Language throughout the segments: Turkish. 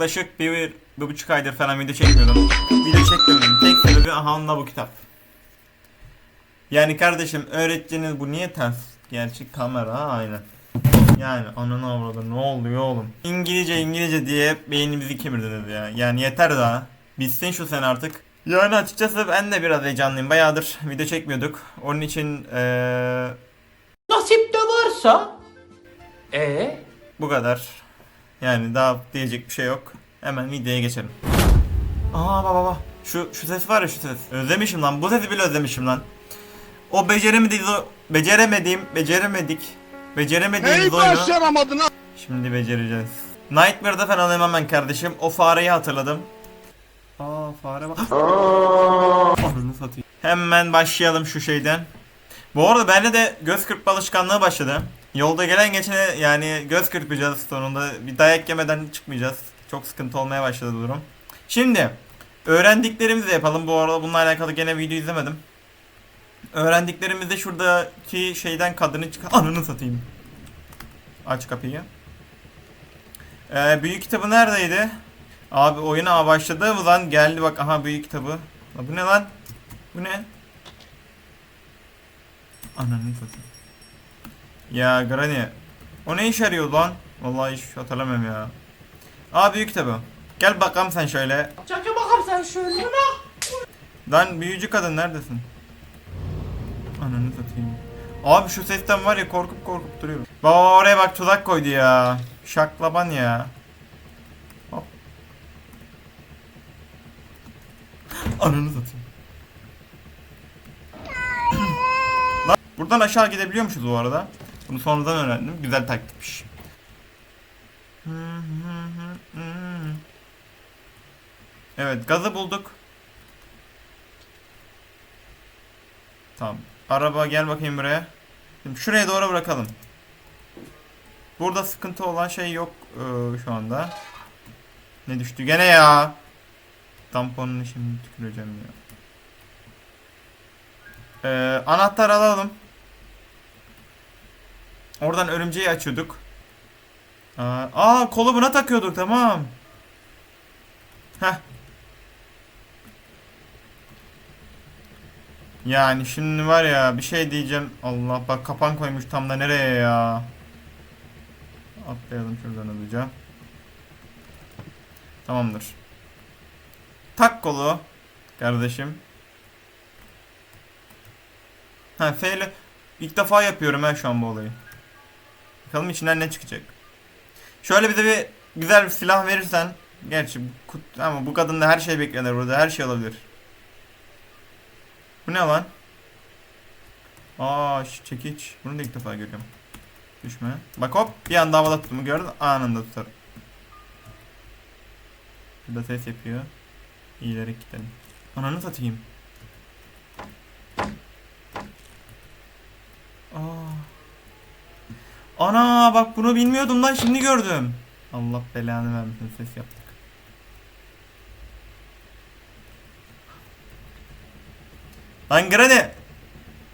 yaklaşık bir, bir, bir buçuk aydır falan video çekmiyordum. Video çekmiyordum. Tek sebebi aha onunla bu kitap. Yani kardeşim öğreteceğiniz bu niye ters? Gerçek kamera ha, aynen. Yani ananı avradı ne oluyor oğlum? İngilizce İngilizce diye beynimizi kemirdiniz ya. Yani yeter daha. Bitsin şu sen artık. Yani açıkçası ben de biraz heyecanlıyım. Bayağıdır video çekmiyorduk. Onun için eee Nasip de varsa. E bu kadar. Yani daha diyecek bir şey yok. Hemen videoya geçelim. Aa baba baba. Şu şu ses var ya şu ses. Özlemişim lan. Bu sesi bile özlemişim lan. O beceremediğimiz o beceremediğim beceremedik. Beceremediğimiz Neyi oyunu başaramadın ha? şimdi becereceğiz. Nightmare'da falan ben kardeşim. O fareyi hatırladım. Aa fare bak. Ananı satayım. Hemen başlayalım şu şeyden. Bu arada bende de göz kırpma alışkanlığı başladı. Yolda gelen geçene yani göz kırpacağız sonunda. Bir dayak yemeden çıkmayacağız. Çok sıkıntı olmaya başladı durum. Şimdi öğrendiklerimizi yapalım. Bu arada bununla alakalı gene video izlemedim. Öğrendiklerimizi şuradaki şeyden kadını çık... Ananı satayım. Aç kapıyı. Ee, büyük kitabı neredeydi? Abi oyuna başladığımız an geldi bak aha büyük kitabı. Lan bu ne lan? Bu ne? Ananı satayım. Ya Granny. O ne iş arıyor lan? Vallahi hiç hatırlamıyorum ya. Aa büyük kitabı. Gel bakalım sen şöyle. Çakı bakalım sen şöyle bak. Lan büyücü kadın neredesin? Ananı satayım. Abi şu sesten var ya korkup korkup duruyorum. Baba oraya bak tuzak koydu ya. Şaklaban ya. Hop. Ananı satayım. Lan buradan aşağı gidebiliyormuşuz bu arada. Bunu sonradan öğrendim. Güzel taktikmiş. Evet gazı bulduk. Tamam. Araba gel bakayım buraya. Şimdi şuraya doğru bırakalım. Burada sıkıntı olan şey yok ee, şu anda. Ne düştü gene ya? Tamponunu şimdi tüküreceğim ya. Ee, anahtar alalım. Oradan örümceği açıyorduk. Aa, aa kolu buna takıyorduk tamam. Heh. Yani şimdi var ya bir şey diyeceğim. Allah bak kapan koymuş tam da nereye ya. Atlayalım şuradan hızlıca. Tamamdır. Tak kolu. Kardeşim. Ha F ile ilk defa yapıyorum ben şu an bu olayı. Bakalım içinden ne çıkacak. Şöyle bize bir güzel bir silah verirsen. Gerçi kut- ama bu kadın da her şey beklenir burada. Her şey olabilir. Bu ne lan? Aa çekiç. Bunu da ilk defa görüyorum. Düşme. Bak hop bir anda havada tuttuğumu gördün. Anında tutar. Burada ses yapıyor. İyileri gidelim. Ananı satayım. Ana bak bunu bilmiyordum lan şimdi gördüm. Allah belanı vermesin ses yaptık. Lan Granny.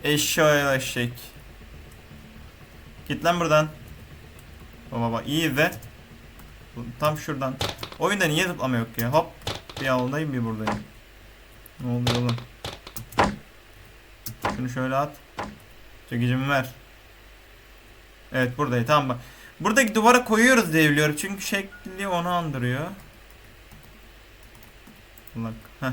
Eşşoğlu eşek. Git lan buradan. Baba baba iyi izle. Tam şuradan. Oyunda niye zıplama yok ya? Hop. Bir aldayım bir buradayım. Ne oluyor oğlum? Şunu şöyle at. Çekicimi ver. Evet buradayım tamam. Buradaki duvara koyuyoruz diye biliyorum. Çünkü şekli onu andırıyor. Bak. Heh.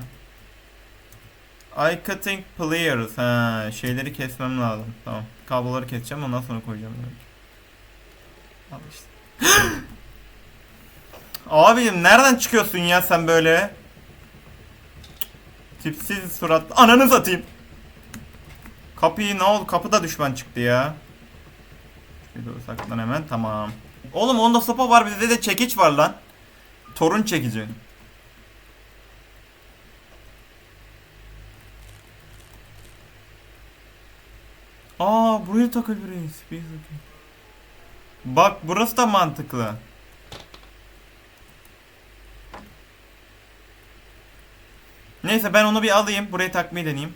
I cutting players. Ha, şeyleri kesmem lazım. Tamam. Kabloları keseceğim ondan sonra koyacağım. Al işte. Abim nereden çıkıyorsun ya sen böyle? Tipsiz surat. Ananı satayım. Kapıyı ne oldu? Kapıda düşman çıktı ya. Şöyle saklan hemen. Tamam. Oğlum onda sopa var bizde de çekiç var lan. Torun çekici. Aa buraya takabiliriz. Bir. Bak burası da mantıklı. Neyse ben onu bir alayım. Buraya takmayı deneyeyim.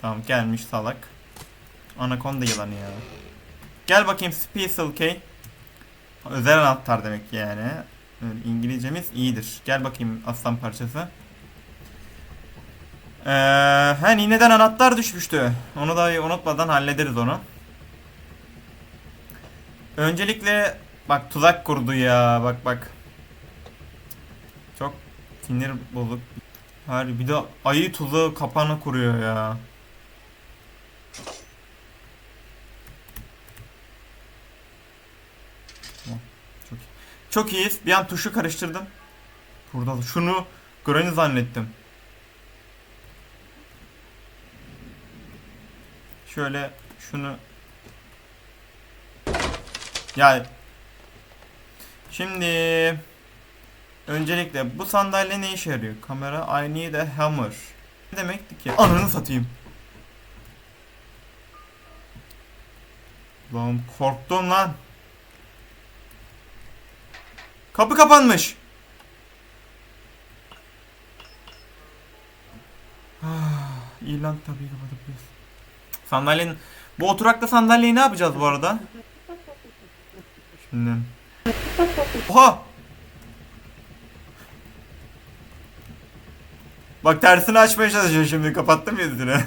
Tamam gelmiş salak. Anaconda yılanı ya. Gel bakayım Special K. Özel anahtar demek yani. İngilizcemiz iyidir. Gel bakayım aslan parçası. Ee, he iğneden anahtar düşmüştü. Onu da unutmadan hallederiz onu. Öncelikle bak tuzak kurdu ya bak bak. Çok sinir bozuk. Her bir de ayı tuzağı kapağına kuruyor ya. Tamam, Çok iyi. Çok iyiyiz. Bir an tuşu karıştırdım. Burada da şunu Granny zannettim. Şöyle şunu ya şimdi öncelikle bu sandalye ne işe yarıyor? Kamera I need a hammer. Ne demekti ki? Ananı satayım. Lan korktum lan. Kapı kapanmış. Ah, İyi lan tabii kapatabiliriz. Sandalyenin... Bu oturakta sandalyeyi ne yapacağız bu arada? Şimdi... Oha! Bak tersini açmaya çalışıyor şimdi kapattım yüzünü.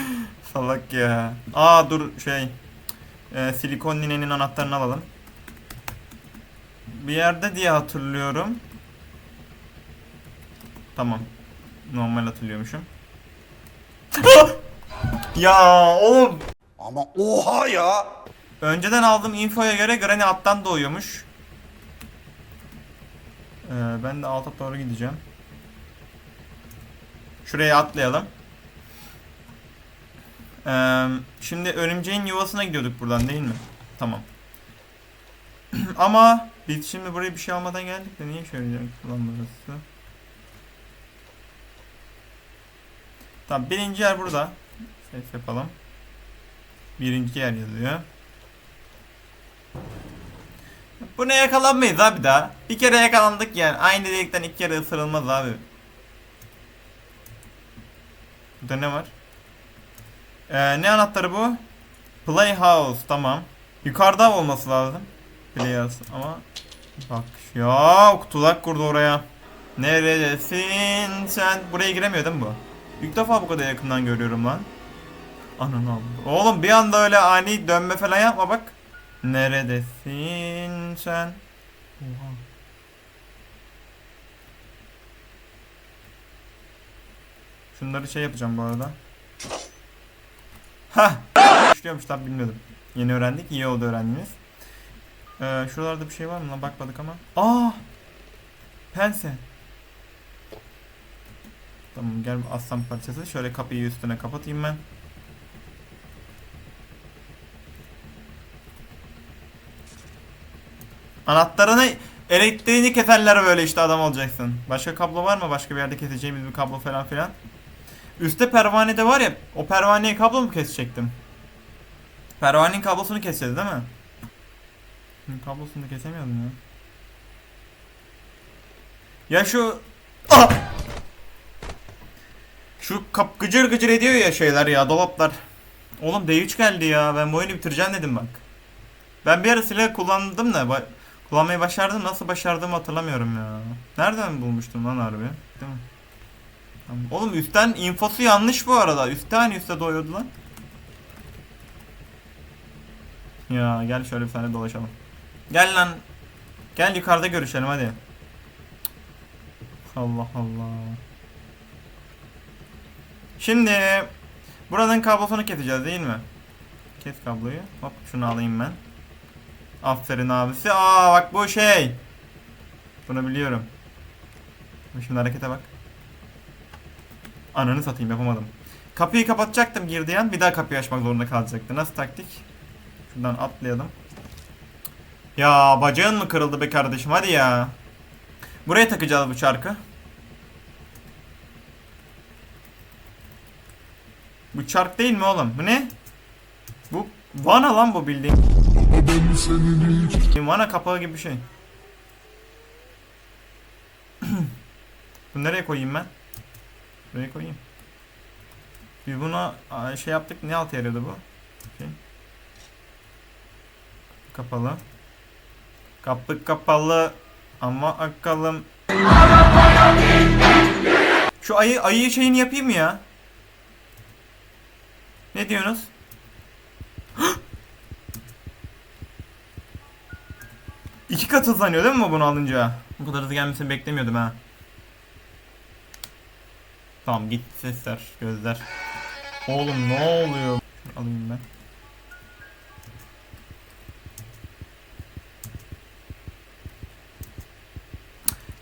Salak ya. Aa dur şey. Ee, silikon ninenin anahtarını alalım. Bir yerde diye hatırlıyorum. Tamam. Normal hatırlıyormuşum. ya oğlum. Ama oha ya. Önceden aldığım infoya göre Granny alttan doğuyormuş. Ee, ben de alta doğru gideceğim. Şuraya atlayalım. Ee, şimdi örümceğin yuvasına gidiyorduk buradan değil mi? Tamam. Ama biz şimdi buraya bir şey almadan geldik de niye şöyle lan burası? Tamam birinci yer burada. Ses yapalım. Birinci yer yazıyor. Bu ne yakalanmayız abi daha. Bir kere yakalandık yani. Aynı delikten iki kere ısırılmaz abi. Burada ne var? Ee, ne anahtarı bu? Playhouse tamam. Yukarıda olması lazım. Playhouse ama bak ya tuzak kurdu oraya. Neredesin sen? Buraya giremiyor değil mi bu? İlk defa bu kadar yakından görüyorum lan. Ananı. Oğlum bir anda öyle ani dönme falan yapma bak. Neredesin sen? Oha. Şunları şey yapacağım bu arada. Ha, İşliyormuş tabi bilmiyordum. Yeni öğrendik. iyi oldu öğrendiğimiz. Ee, şuralarda bir şey var mı lan bakmadık ama. Aa! Pense. Tamam gel aslan parçası. Şöyle kapıyı üstüne kapatayım ben. Anahtarını elektriğini keserler böyle işte adam olacaksın. Başka kablo var mı? Başka bir yerde keseceğimiz bir kablo falan filan. Üste pervanede var ya o pervaneye kablo mu kesecektim? Pervanenin kablosunu keseceğiz değil mi? Hı, Kablosunu da kesemiyordum ya. Ya şu... Ah! Şu kap gıcır gıcır ediyor ya şeyler ya dolaplar. Oğlum D3 geldi ya ben bu oyunu bitireceğim dedim bak. Ben bir ara silah kullandım da ba- kullanmayı başardım nasıl başardığımı hatırlamıyorum ya. Nereden bulmuştum lan harbi? Değil mi? Oğlum üstten infosu yanlış bu arada. Üstte hani üstte doğuyordu lan. Ya gel şöyle bir tane dolaşalım. Gel lan. Gel yukarıda görüşelim hadi. Allah Allah. Şimdi buranın kablosunu keseceğiz değil mi? Kes kabloyu. Hop şunu alayım ben. Aferin abisi. Aa bak bu şey. Bunu biliyorum. Şimdi harekete bak. Ananı satayım yapamadım. Kapıyı kapatacaktım girdiği bir daha kapıyı açmak zorunda kalacaktı. Nasıl taktik? Şuradan atlayalım. Ya bacağın mı kırıldı be kardeşim hadi ya. Buraya takacağız bu çarkı. Bu çark değil mi oğlum? Bu ne? Bu vana lan bu bildiğin. Vana kapağı gibi bir şey. Bu nereye koyayım ben? Buraya koyayım. Biz buna şey yaptık ne altı yarıyordu bu? Şey. Kapalı. Kapı kapalı. Ama bakalım. Şu ayı ayı şeyini yapayım mı ya? Ne diyorsunuz? İki kat hızlanıyor değil mi bunu alınca? Bu kadar hızlı gelmesini beklemiyordum ha. Tamam git sesler, gözler. Oğlum ne oluyor? Şunu alayım ben.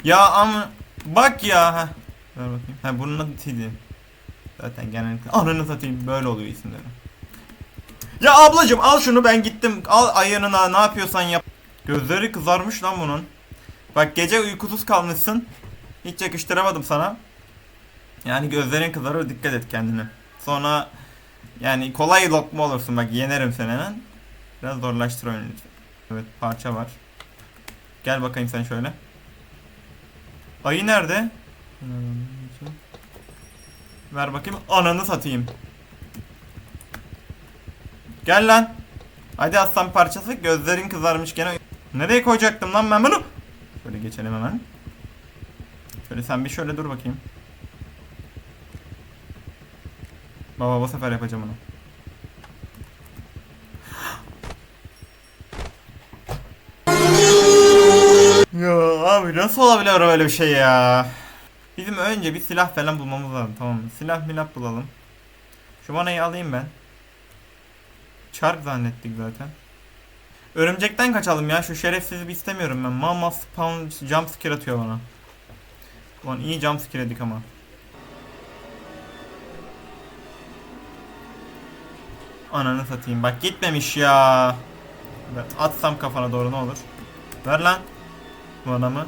Ya ama bak ya. Heh. Ver bakayım. Ha bunun adı Tidi. Zaten genellikle ananı satayım böyle oluyor isimleri. Ya ablacım al şunu ben gittim. Al ayağına ne yapıyorsan yap. Gözleri kızarmış lan bunun. Bak gece uykusuz kalmışsın. Hiç yakıştıramadım sana. Yani gözlerin kızarır dikkat et kendine. Sonra yani kolay lokma olursun bak yenerim seni hemen. Biraz zorlaştır oyunu. Evet parça var. Gel bakayım sen şöyle. Ayı nerede? Ver bakayım. Ananı satayım. Gel lan. Hadi aslan parçası. Gözlerin kızarmış gene. Nereye koyacaktım lan ben bunu? Şöyle geçelim hemen. Şöyle sen bir şöyle dur bakayım. Baba bu sefer yapacağım onu. Ya abi nasıl olabilir böyle bir şey ya? Bizim önce bir silah falan bulmamız lazım tamam mı? Silah milah bulalım. Şu manayı alayım ben. Çark zannettik zaten. Örümcekten kaçalım ya. Şu şerefsizi bir istemiyorum ben. Mama spawn jump scare atıyor bana. Ulan iyi jump scare yedik ama. Ananı satayım. Bak gitmemiş ya. Atsam kafana doğru ne olur. Ver lan. Bu adamı.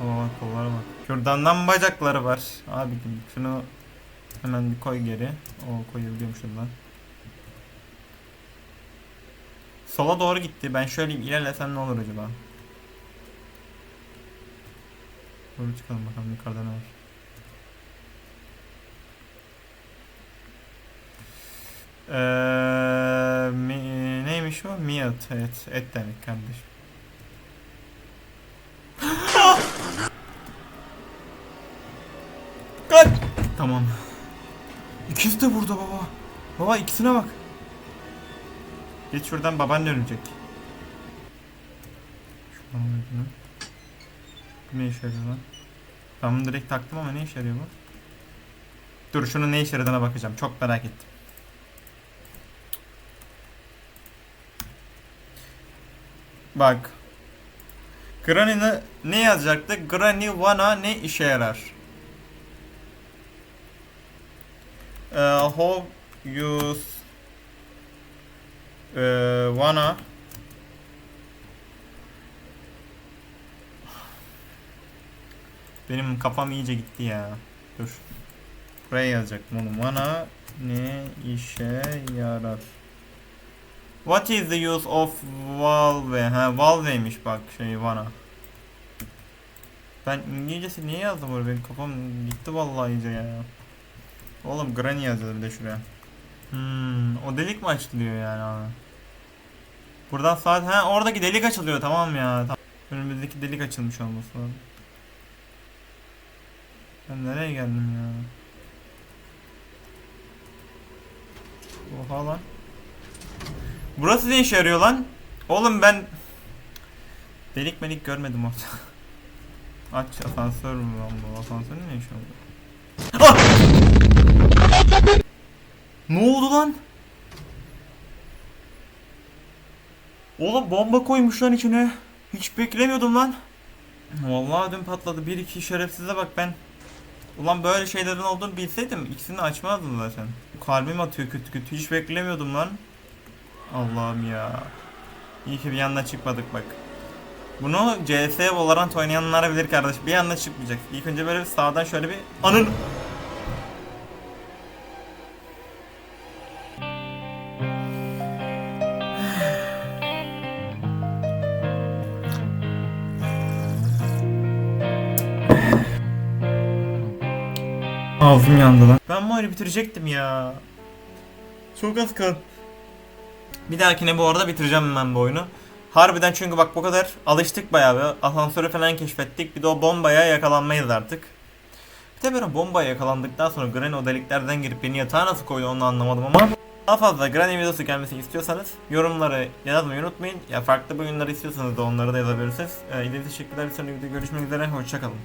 Bak kollara bak. Kürdandan bacakları var. Abi şunu hemen bir koy geri. O koyabiliyorum şuradan. Sola doğru gitti. Ben şöyle ilerlesem ne olur acaba? Doğru çıkalım bakalım yukarıda ne var. Eee mi, neymiş o? Meat. Evet, et demek kardeşim. Tamam. İkisi de burada baba. Baba ikisine bak. Geç şuradan baban dönecek. Şuradan bakayım. Bu ne işe yarıyor lan? Ben bunu direkt taktım ama ne işe yarıyor bu? Dur şunun ne işe yaradığına bakacağım. Çok merak ettim. Bak. Granny ne, ne yazacaktı? Granny Vana ne işe yarar? Uh, how use uh, Vana Benim kafam iyice gitti ya. Dur. Buraya yazacaktım onu. Vana ne işe yarar? What is the use of valve? Ha valve'ymiş bak şey Vana. Ben İngilizcesi niye yazdım oraya? Benim kafam gitti vallahi iyice ya. Oğlum Granny yazıyor bir de şuraya. Hmm, o delik mi açılıyor yani abi? Buradan saat ha oradaki delik açılıyor tamam ya. Tamam. Önümüzdeki delik açılmış olması lazım. Ben nereye geldim ya? Oha lan. Burası ne işe yarıyor lan? Oğlum ben delik melik görmedim orada. Aç asansör mü lan bu? Asansörün ne işi oldu? Ne oldu lan? Oğlum bomba koymuş lan içine. Hiç beklemiyordum lan. Vallahi dün patladı. Bir iki şerefsize bak ben. Ulan böyle şeylerin olduğunu bilseydim ikisini açmazdım zaten. Kalbim atıyor kötü kötü. Hiç beklemiyordum lan. Allah'ım ya. İyi ki bir yandan çıkmadık bak. Bunu CS Valorant oynayanlar bilir kardeş. Bir anda çıkmayacak. İlk önce böyle bir sağdan şöyle bir anın Ağzım yandı lan. Ben bu oyunu bitirecektim ya. Çok az kaldı. Bir dahakine bu arada bitireceğim ben bu oyunu. Harbiden çünkü bak bu kadar alıştık bayağı bir. Asansörü falan keşfettik. Bir de o bombaya yakalanmayız artık. Bir de böyle bombaya yakalandıktan sonra Granny o deliklerden girip beni yatağa nasıl koydu onu anlamadım ama daha fazla Granny videosu gelmesini istiyorsanız yorumları yazmayı unutmayın. Ya farklı oyunlar istiyorsanız da onları da yazabilirsiniz. Ee, İzlediğiniz için teşekkürler. Bir sonraki videoda görüşmek üzere. Hoşçakalın.